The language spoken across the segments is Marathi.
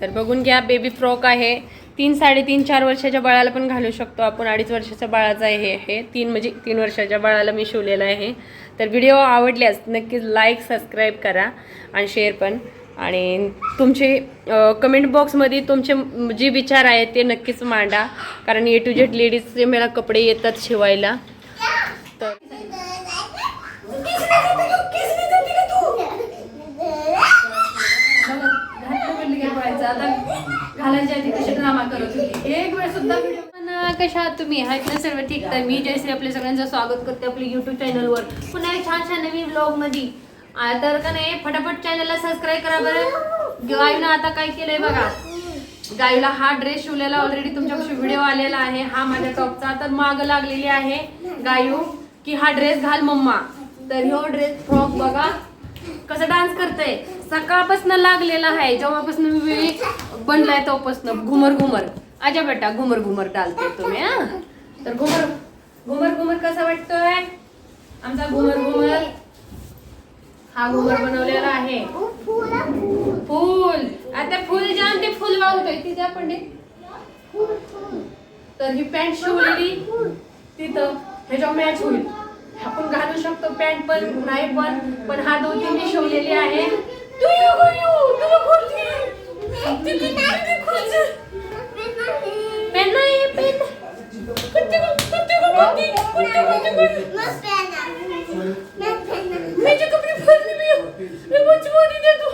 तर बघून घ्या बेबी फ्रॉक आहे. तीन साडेतीन चार वर्षाच्या बाळाला पण घालू शकतो आपण. अडीच वर्षाच्या बाळाचं हे आहे तीन म्हणजे तीन वर्षाच्या बाळाला मी शिवलेलं आहे. तर व्हिडिओ आवडल्यास नक्कीच लाईक सबस्क्राईब करा आणि शेअर पण. आणि तुमचे कमेंट बॉक्समध्ये तुमचे जे विचार आहेत ते नक्कीच मांडा. कारण ए टू जेड लेडीजचे मला कपडे येतात शिवायला. तर घालायच्या आधी कशी ड्रामा करत होती? एक वेळ सुद्धा व्हिडिओ कशा आहात तुम्ही? आहेत ना सर्व ठीक तर मी जयश्री आपल्या सगळ्यांचं स्वागत करते आपल्या युट्यूब चॅनलवर पुन्हा एक छान छान नवीन ब्लॉग मधी. तर का नाही फटाफट चॅनलला सबस्क्राईब करा बरं. गायूनं आता काय केलंय बघा. गाईला हा ड्रेस शिवलेला ऑलरेडी तुमच्यापाशी व्हिडिओ आलेला आहे. हा माझ्या टॉपचा तर माग लागलेली आहे गायू की हा ड्रेस घाल मम्मा. तर ह्यो ड्रेस फ्रॉक बघा. कसं डान्स करतय? सकाळपासून लागलेला आहे. जेव्हापासून मी बनलाय तोपासून. घुमर घुमर. आजा बेटा घुमर घुमर डालते तुम्ही हा? तर घुमर घुमर घुमर कसा वाटतोय? आमचा घुमर घुमर. हा घुमर बनवलेला आहे. फुल. आता फुल जाम ते फुल वागतोय तिथे पंडित. तर ही पॅन्ट शिवलेली तिथं. ह्याच्यावर मॅच होईल. आपण घालू शकतो पॅन्ट पण नाही पण पण हा दोन तीन मी शिवलेली आहे माझे कपडे मी देतो.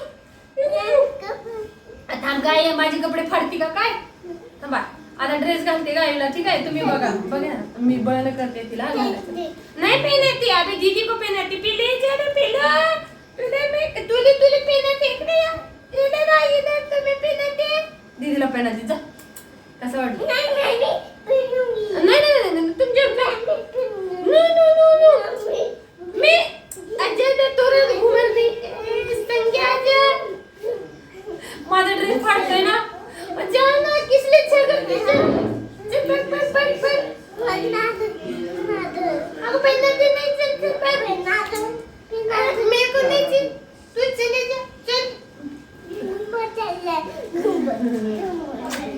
माझे कपडे फाडती का काय? थांबा. आता ड्रेस घालते गायला ठीक आहे तुम्ही बघा. बघा मी बळण करते तिला. नाही पेन अभी दीदी को पेन आती पिले जरा पिला. पिले मी तुले तुले पेन आती इकडे या. इकडे नाही इधर तुम्ही पेन आती दीदीला पेन जा. कसं वाटलं? नाही नाही नाही. नाही तुमच्या नो नो नो नो मी अजय ते तोरण घुमरती संख्या अजय माझा ड्रेस फाडतोय ना जा ना किसले छगन चल पण पण पण पण अगं पहिला ते नाही चल चल पण मेरे को नहीं चल तू चले जा चल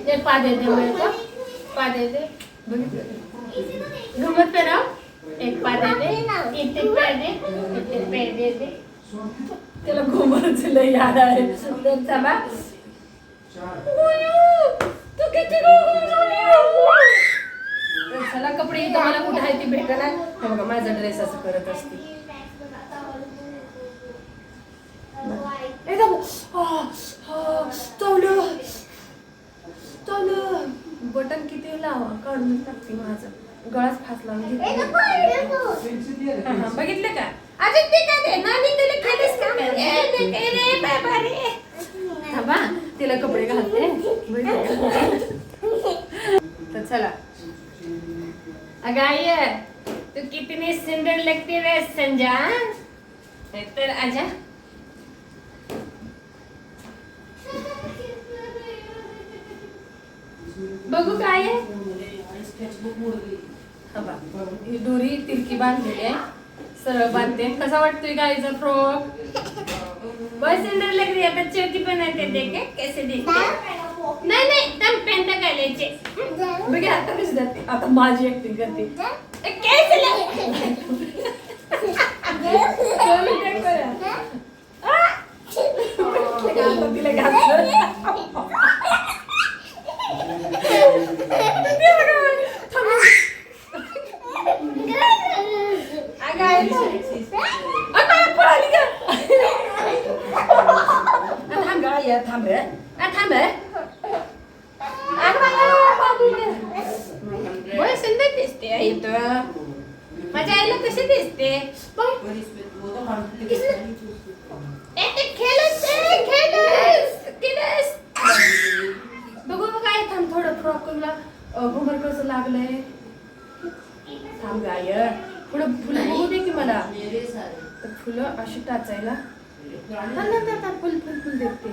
ये पा दे दे मेरे को पा दे दे घुमत पे रहो एक पा दे दे इथे पा दे इथे पे दे दे त्याला घुमरच लय याद आहे तर चला तू किती तर चला कपडे इथं मला कुठे आहे ती भेटणार हे बघा माझा ड्रेस असं करत असते एकदम चावलं चावलं बटन किती लावा काढून टाकते माझं. गळाच फास लावून घेते हा, हा, बघितलं का? अजून ते काय नानी तुला रे थांबा तिला कपडे घालते? तर चला. अगं आई तू कितनी सुंदर लगती रे संजा. तर आजा. बघू काय आहे. हा बा. दोरी तिरकी बांधलेली आहे. सरळ बांधते. कसा वाटतोय गाईचा फ्रॉक बहुत सुंदर लग रही है बच्चों की बनाते देखे कैसे दिखते नाही नाही. दम पेंट घालायचे बघा आता कशी जाते? आता माझी ऍक्टिंग करते. कैसे लग दोन मिनिटं करा. आ! आता तिला घातलं. ते बघा. थांब. अगं, आई. अगं, आई पळाली का? आ, थांब गं, आई, थांब रे. आ, थांब रे. अगं, बाबा, बाबूला. बरं, सुंदर तर. माझ्या आईला कशी दिसते? बघू मग काय थांब थोडं फ्रॉकला घुमर कसं लागलंय? थांब गाय पुढं फुलं बघू दे की मला. तर फुलं अशी टाचायला. फुल फुल फुल देखते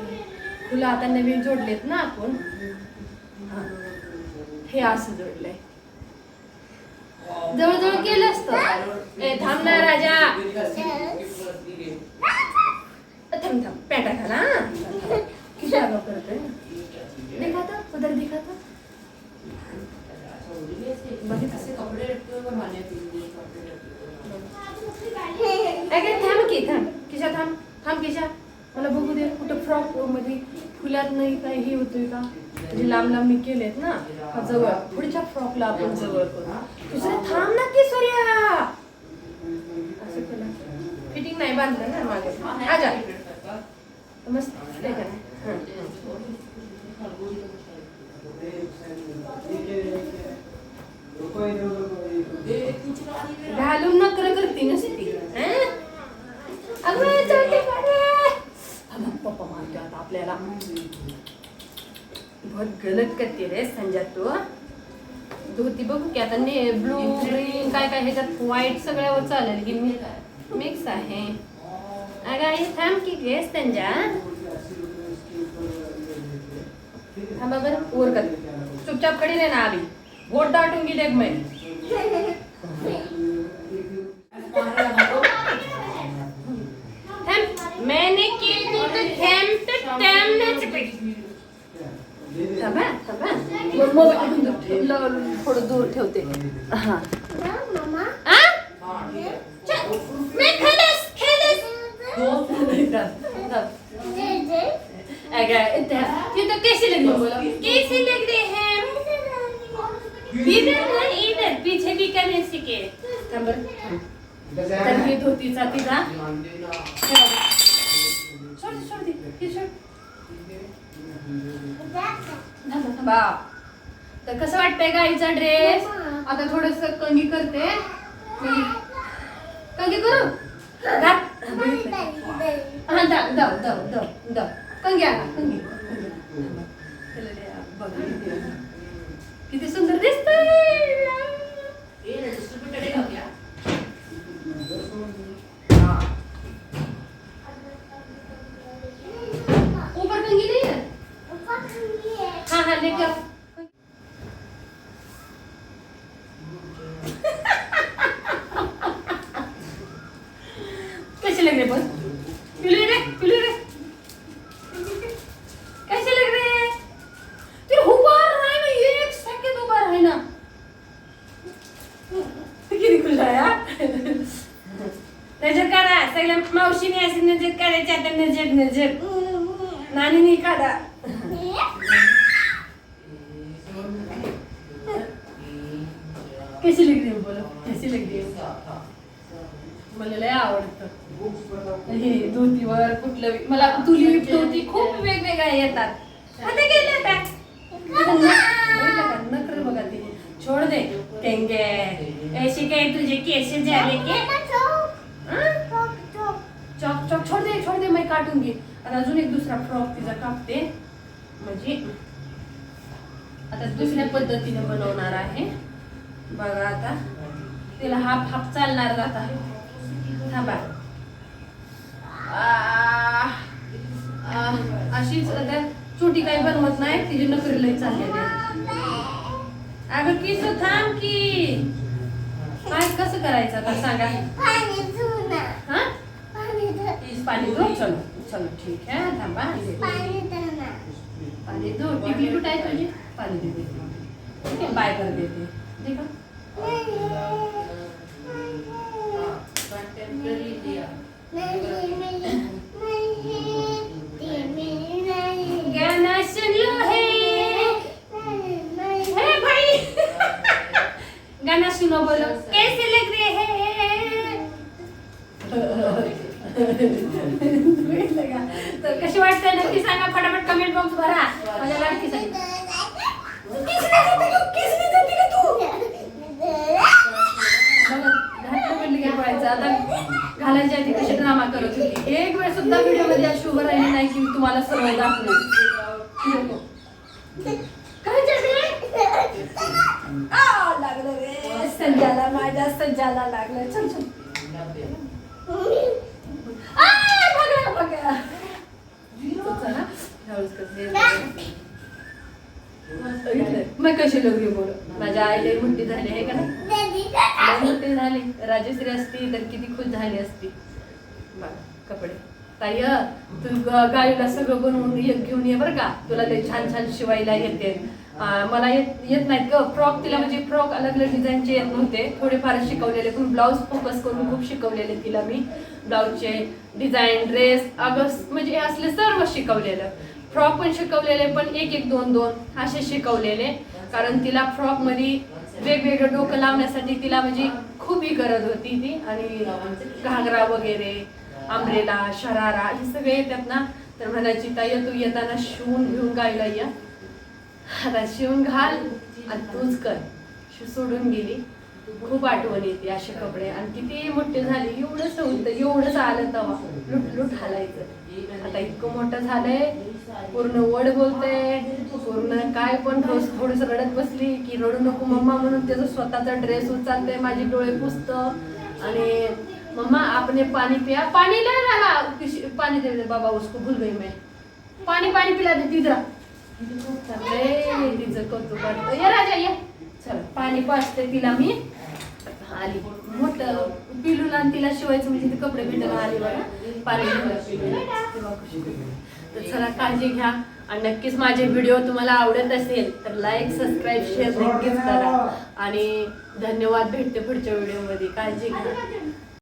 फुलं आता नवीन जोडलेत ना आपण. हे असं जोडलंय. जवळजवळ जवळ असतं. असत थांबणार राजा. थांब थांब. पॅटा खाला उधर थांब की थांब. थांब. थांब मला बघू दे कुठं फ्रॉकमध्ये फुलात नाही काही हे होतोय का? म्हणजे लांब लांब मी केलेत ना जवळ. पुढच्या फ्रॉकला आपण जवळ करू. बांधलं ना मागे. आजा मस्त. घालून नकर करते नसती. हं? अगं चढते पप्पा मारतो आता आपल्याला. बहुत गलत करते रे संजा तू. धोती बघू की आता ने ब्लू ग्रीन काय काय ह्याच्यात व्हाईट सगळ्यावर चालेल की मिक्स आहे. अगं आई थांब की गे संजा थांबा बरं वर कर। चुपचापकडे ना आली बोट दाटून गेले मैं। थांब मैंने केली तर थेंब तर थेंबच पाहिजे थांबा थांबा मग मोबाईल इथून दूर ठेव- ल- थोडं दूर ठेवते हा। आ? चल, मी खेळेस, खेळेस. थांब, थांब. अगं, इथं- तिथं कैसे लग रही हो बोलो? कैसे लग रहे हैं इधर ना, इधर पीछे भी करने सीखे थांब बरं, थांब. तर ही धोतीचा तिचा हे बघ. सोड दे, सोड दे. हे सोड. थांबा, थांबा. तर कसं वाटतंय गाईचा ड्रेस आता थोडस कंगी करते कंगी कंगी करू घात हा दाव दाव दाव दाव दाव कंगी आणा कंगी किती किती सुंदर दिसतंय ऊपर कंगी नहीं है हाँ हाँ लेके आओ कैसे लग रहे बस पिलू रे पिलू रे कैसे लग रहे हैं ते उभा राह ना एक सेकंड उभा राह ना किती खुश आहे हा? नजर काढा सगळ्या मावशीने असे नजर काढायची आता नजर नजर नानीने काढा. कैसी लग रही बोलो कैसी लग रही मला लय आवडतं. हे धोतीवर कुठलं मला तुली धोती खूप वेगवेगळ्या येतात. आता गेले आता बघा ते. छोड दे. टेंगे ऐसे काय तुझे केसे झाले की? काटून घे. आता अजून एक दुसरा फ्रॉक तिचा कापते. म्हणजे आता दुसऱ्या पद्धतीने बनवणार आहे. बघा आता. तिला हाफ हाफ चालणार आता थांबा. अशीच आता छोटी काही बनवत नाही. तिची नकरी लई चाललेली. अगं की तू थांब की. काय कसं करायचं आता? सांगा. पाणी दो चलो. चलो ठीक है थांबा पाणी दो टिकली कुठं आहे तुझी? पाणी दे देते. ठीक आहे बाय कर देते. देखा गाना सुन है बोलो। कैसे लग रहे हैं? तर कशी वाटते नक्की सांगा. फटाफट कमेंट बॉक्स भरा. माझ्या लाडकीसाठी बघा, घातलं म्हटलं की पळायचं. आता घालायच्या आधी कशी ड्रामा करत होती. एक वेळ सुद्धा व्हिडिओमध्ये अशी उभं राहिली नाही की मी तुम्हाला लागलं रे संजाला माझ्या संजाला लागलं. चल चल. मग कशी लग्न बोल माझ्या आईला मोठी झाली आहे का नाही मोठी झाली राजश्री असती तर किती खुश झाली असती कपडे ताई तू ग- सगळं बनवून ये- घेऊन ये बरं का तुला ते छान छान शिवायला येते मला येत येत नाहीत ग. फ्रॉक तिला म्हणजे फ्रॉक अलग अलग डिझाईनचे येत नव्हते. थोडेफार शिकवलेले पण ब्लाऊज फोकस करून खूप शिकवलेले तिला मी. ब्लाऊजचे डिझाईन ड्रेस अगस म्हणजे हे असले सर्व शिकवलेलं. फ्रॉक पण शिकवलेले पण एक एक दोन दोन असे शिकवलेले. कारण तिला फ्रॉकमध्ये वेगवेगळं डोकं लावण्यासाठी तिला म्हणजे खूप ही गरज होती ती. आणि घागरा वगैरे आंब्रेला शरारा हे सगळे येतात ना. तर म्हणायची ताई तू येताना शिवून घेऊन गायला या. आता शिवून घाल आणि तूच कर. सोडून गेली. खूप आठवण येते असे कपडे. आणि किती मोठे झाले. एवढंच होतं एवढंच आलं तवा लुट लुट हालायचं. आता इतकं मोठं झालंय. पूर्ण वड बोलते पूर्ण काय पण थोडस थोडस रडत बसली की रडू नको मम्मा म्हणून त्याचा स्वतःचा ड्रेस उचलते माझे डोळे पुसतं. आणि मम्मा आपने पाणी पिया. पाणी नाही राहा पाणी दे बाबा उसको भूल गई मैं. पाणी पाणी पिला दे तिजरा तिचं कौतुक वाटतं ये राजा ये चल पाणी पाचते तिला मी आली मोठ पिलूला आणि तिला शिवायचं म्हणजे ते कपडे भेटायला आली बघा पाणी तर चला काळजी घ्या. आणि नक्कीच माझे व्हिडिओ तुम्हाला आवडत असेल तर लाईक सबस्क्राईब शेअर नक्कीच करा. आणि धन्यवाद भेटते पुढच्या व्हिडिओमध्ये. काळजी घ्या.